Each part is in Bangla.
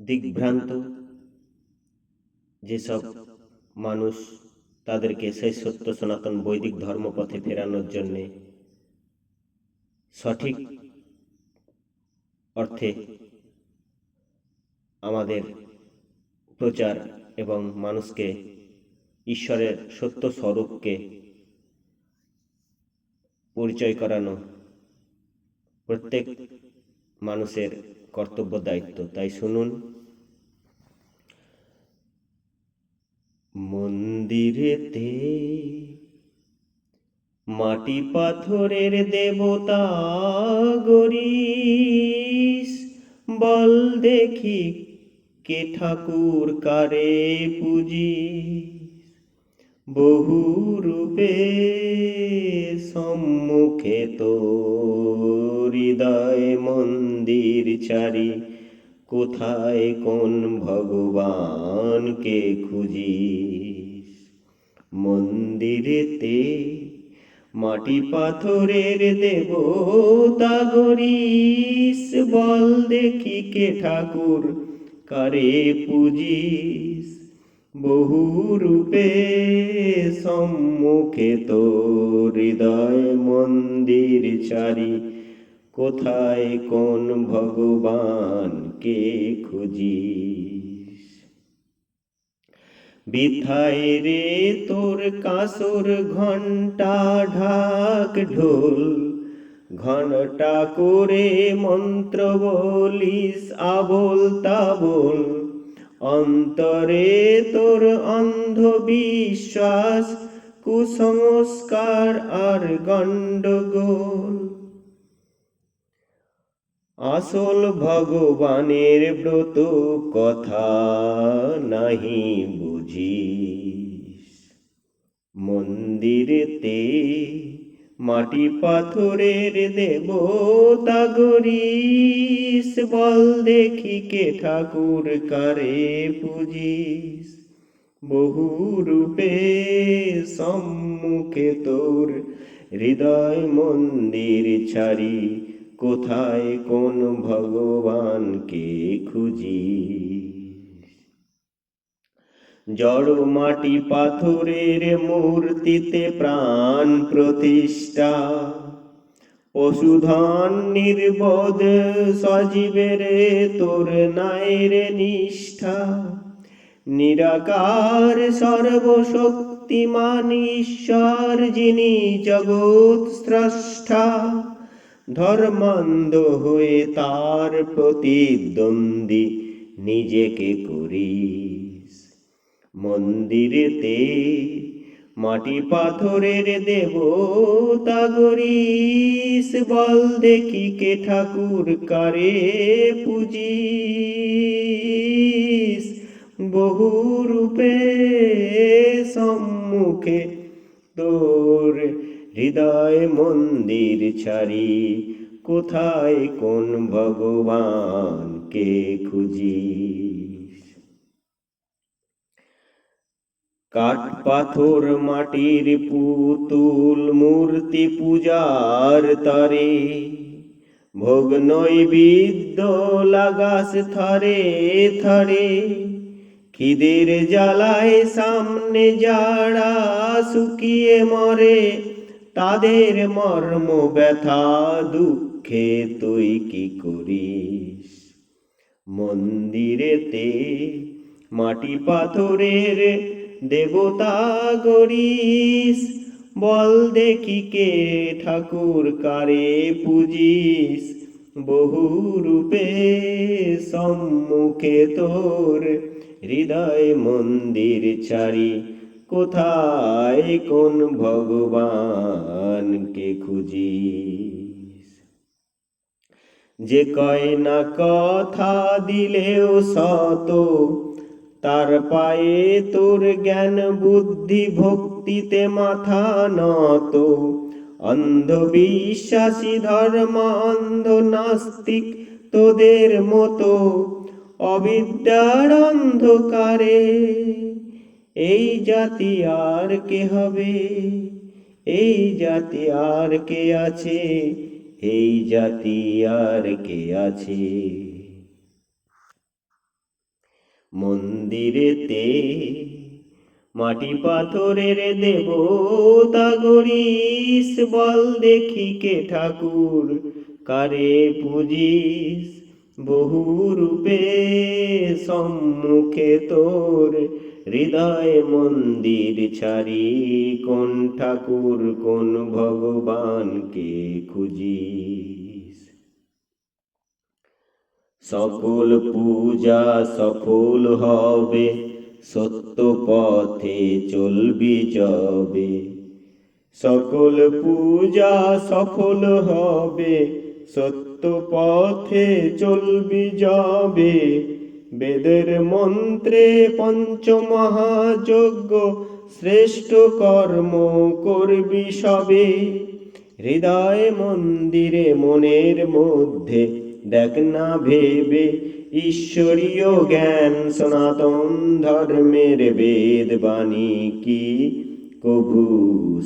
দিগ্ভ্রান্ত, যেসব মানুষ তাদেরকে সেই সত্য সনাতন বৈদিক ধর্মপথে ফেরানোর জন্যে সঠিক অর্থে আমাদের প্রচার এবং মানুষকে ঈশ্বরের সত্য স্বরূপকে পরিচয় করানো প্রত্যেক মানুষের কর্তব্য দায়িত্ব তাই শুনুন। মন্দিরেতে মাটি পাথরের দেবতা গরিস, বল দেখি কে ঠাকুর কারে পুজি বহু রূপে সম্মুখে তো হৃদয় মন্দির চারি, কোথায় কোন ভগবানকে খুঁজিস? মন্দিরেতে মাটি পাথরের দেবতা গরিস বল দেখি কে ঠাকুর কারে পুজিস? বহু রূপে সম্মুখে তো হৃদয় মন্দির চারি কোথায় কোন ভগবানকে খুঁজিস? বিথায় রে তোর কাসুর ঘণ্টা ঢাক ঢোল, ঘনটা করে মন্ত্র বলিস আবল তাবল। অন্তরে তোর অন্ধবিশ্বাস, কুসংস্কার আর গণ্ডগোল। আসল ভগবানের ব্রত কথা নাহি বুঝি মন্দিরেতে মাটি পাথরের দেবতা গরিস, বল দেখি কে ঠাকুর কারে পুজিস। বহু রূপে সম্মুখে তোর হৃদয় মন্দির ছাড়ি কোথায় কোন ভগবানকে খুঁজি জড় মাটি পাথরের মূর্তিতে প্রাণ প্রতিষ্ঠা। পশুধন নির্বোধ সজীবের তোর নায়ের নিষ্ঠা। নিরাকার সর্বশক্তিমান ঈশ্বর যিনি জগৎ স্রষ্টা। ধর্মান্ধ হয়ে তার প্রতিদ্বন্দ্বী নিজেকে করিস। মন্দিরেতে মাটি পাথরের দেবতা গরিস, বল দেখি কে ঠাকুর কারে পুজিস। বহু রূপে সম্মুখে তোর হৃদয় মন্দির ছাড়ি, কোথায় কোন ভগবানকে খুঁজি কাঠ পাথর মাটির পুতুল মূর্তি পূজার তরে, ভোগ নৈবিদ্য লাগাস থরে থরে, খিদের জ্বালায় সামনে যারা শুকিয়ে মরে তাদের মর্ম ব্যথা, দুঃখে তুই কি করিস? মন্দিরেতে মাটি পাথরের দেবতা গরিস বল দেখি কে ঠাকুর কারে পুজিস। বহু রূপে সম্মুখে তোর হৃদয় মন্দির চারি কোথায়, কোন ভগবানকে খুঁজি যে কয় না কথা দিলেও সত, তার পায়ে তোর জ্ঞান, বুদ্ধি, ভক্তিতে মাথা নত। অন্ধবিশ্বাসী ধর্ম অন্ধ নাস্তিক তোদের মতো, অবিদ্যার অন্ধকারে এই জাতি আর কে হবে? এই জাতি আর কে আছে? এই জাতি আর কে আছে? মন্দিরেতে মাটি পাথরের দেবতা গরিস, বল দেখি কে ঠাকুর? কারে পুজিস? বহু রূপে সম্মুখে তোর হৃদয় মন্দির ছাড়ি কোন ঠাকুর, কোন ভগবানকে খুঁজি সকল পূজা সফল হবে, সত্য পথে চলবি যাবে। সকল পূজা সফল হবে, সত্য পথে চলবি যাবে। বেদের মন্ত্রে পঞ্চমহাযজ্ঞ, শ্রেষ্ঠ কর্ম করবি সবে। হৃদয় মন্দিরে মনের মধ্যে দেখ না ভেবে, ঈশ্বরীয় জ্ঞান সনাতন ধর্মের বেদ বাণী কি কভু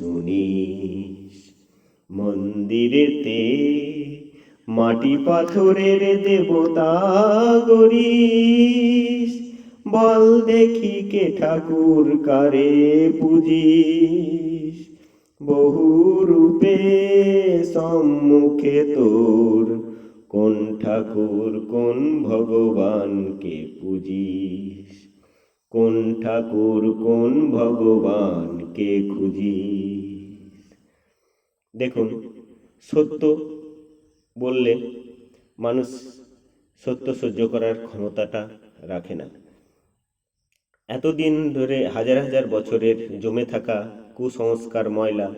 শুনিস? মন্দিরেতে মাটি পাথরের দেবতা গরিস, বল দেখি কে ঠাকুর কারে পুজিস। বহু রূপে সম্মুখে তোর, কোন ঠাকুর, কোন ভগবানকে পুজিস? কোন ঠাকুর, কোন ভগবানকে খুঁজিস? দেখুন, সত্য বললে, মানুষ সত্য সহ্য করার ক্ষমতাটা রাখে না। এতদিন ধরে হাজার হাজার বছরের জমে থাকা কুসংস্কার ময়লা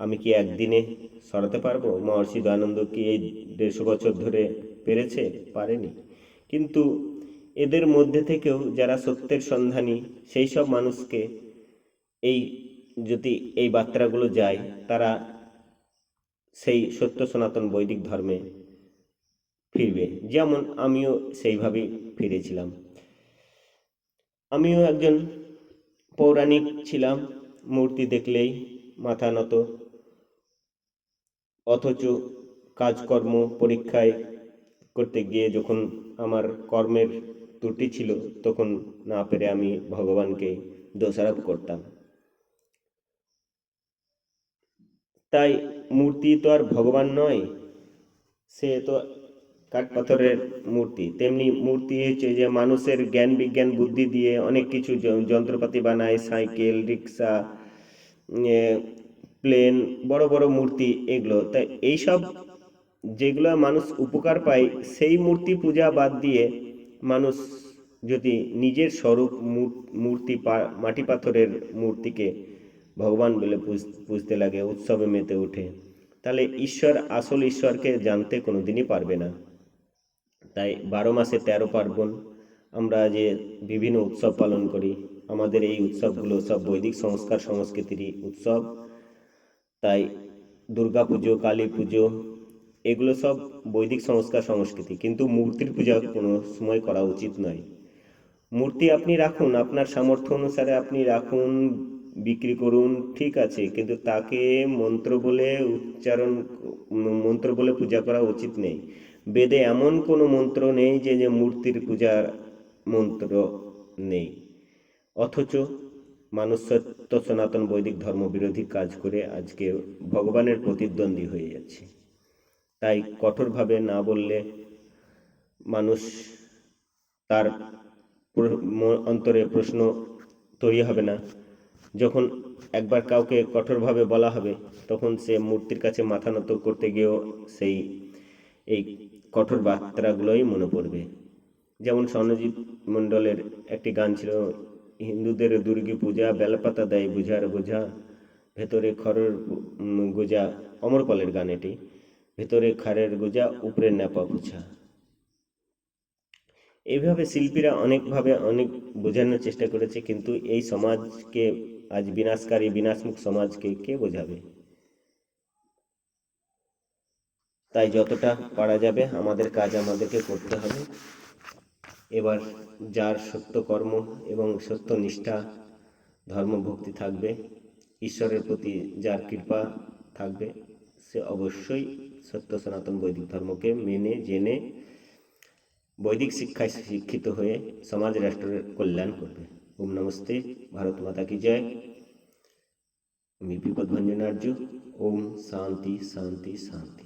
আমি কি একদিনে সরাতে পারব? মহর্ষি দয়ানন্দ কি এই দেড়শো বছর ধরে পেরেছে? পারেনি। কিন্তু এদের মধ্যে থেকেও যারা সত্যের সন্ধানী, সেই সব মানুষকে এই যদি এই বার্তাগুলো যায়, তারা সেই সত্য সনাতন বৈদিক ধর্মে ফিরবে। যেমন আমিও সেইভাবেই ফিরেছিলাম। আমিও একজন পৌরাণিক ছিলাম, মূর্তি দেখলেই মাথা নত। অথচ কাজকর্ম পরীক্ষায় করতে গিয়ে যখন আমার কর্মের ত্রুটি ছিল, তখন না পেরে আমি ভগবানকে দোষারোপ করতাম। তাই মূর্তি তো আর ভগবান নয়, সে তো কাঠ পাথরের মূর্তি। তেমনি মূর্তি হচ্ছে যে মানুষের জ্ঞান, বিজ্ঞান, বুদ্ধি দিয়ে অনেক কিছু যন্ত্রপাতি বানায়, সাইকেল, রিক্সা প্লেন, বড় বড় মূর্তি এগুলো। তাই এইসব যেগুলো মানুষ উপকার পায়, সেই মূর্তি পূজা বাদ দিয়ে মানুষ যদি নিজের স্বরূপ মূর্তি মাটি পাথরের মূর্তিকে ভগবান বলে পুজ- পুজতে লাগে, উৎসবে মেতে ওঠে। তাহলে ঈশ্বর, আসল ঈশ্বরকে জানতে কোনো দিনই পারবে না। তাই বারো মাসে তেরো পার্বণ আমরা যে বিভিন্ন উৎসব পালন করি, আমাদের এই উৎসবগুলো সব বৈদিক সংস্কার সংস্কৃতিরই উৎসব। তাই দুর্গা পুজো, কালী পুজো, এগুলো সব বৈদিক সংস্কার, সংস্কৃতি। কিন্তু মূর্তির পূজা কোনো সময় করা উচিত নয়। মূর্তি আপনি রাখুন, আপনার সামর্থ্য অনুসারে আপনি রাখুন বিক্রি করুন, ঠিক আছে, কিন্তু তাকে মন্ত্র বলে উচ্চারণ, মন্ত্র বলে পূজা করা উচিত নেই। বেদে এমন কোনো মন্ত্র নেই যে যে মূর্তির পূজার মন্ত্র নেই। অথচ মানুষ সত্য, সনাতন, বৈদিক ধর্ম বিরোধী কাজ করে আজকে ভগবানের প্রতিদ্বন্দ্বী হয়ে যাচ্ছে। তাই কঠোরভাবে না বললে মানুষ তার অন্তরে প্রশ্ন তৈরি হবে না। যখন একবার কাউকে কঠোরভাবে বলা হবে, তখন সে মূর্তির কাছে মাথা নত করতে গিয়েও সেই, এই কঠোর বার্তাগুলোই মনে পড়বে। যেমন স্বর্ণজিৎ মণ্ডলের একটি গান ছিল, হিন্দুদের দুর্গী পূজা, বেলপাতা দেয় বুঝার বোঝা, ভেতরে খড়ের গোজা। অমরপালের গান এটি, ভেতরে খারের গোজা, উপরে ন্যাপা পুছা। এইভাবে শিল্পীরা অনেকভাবে অনেক বোঝানোর চেষ্টা করেছে, কিন্তু এই সমাজকে আজ বিনাশকারী, বিনাশমুখ সমাজকে কে বোঝাবে? তাই যতটা পারা যাবে, আমাদের কাজ আমাদেরকে করতে হবে। এবার যার সত্য কর্ম এবং সত্য নিষ্ঠা ধর্মভক্তি থাকবে, ঈশ্বরের প্রতি যার কৃপা থাকবে, সে অবশ্যই সত্য সনাতন বৈদিক ধর্মকে মেনে, জেনে, বৈদিক শিক্ষায় শিক্ষিত হয়ে সমাজ রাষ্ট্রের কল্যাণ করবে। ओम नमस्ते भारत माता की जय। मैं पीपद भंजनार्य ओम शांति शांति शांति।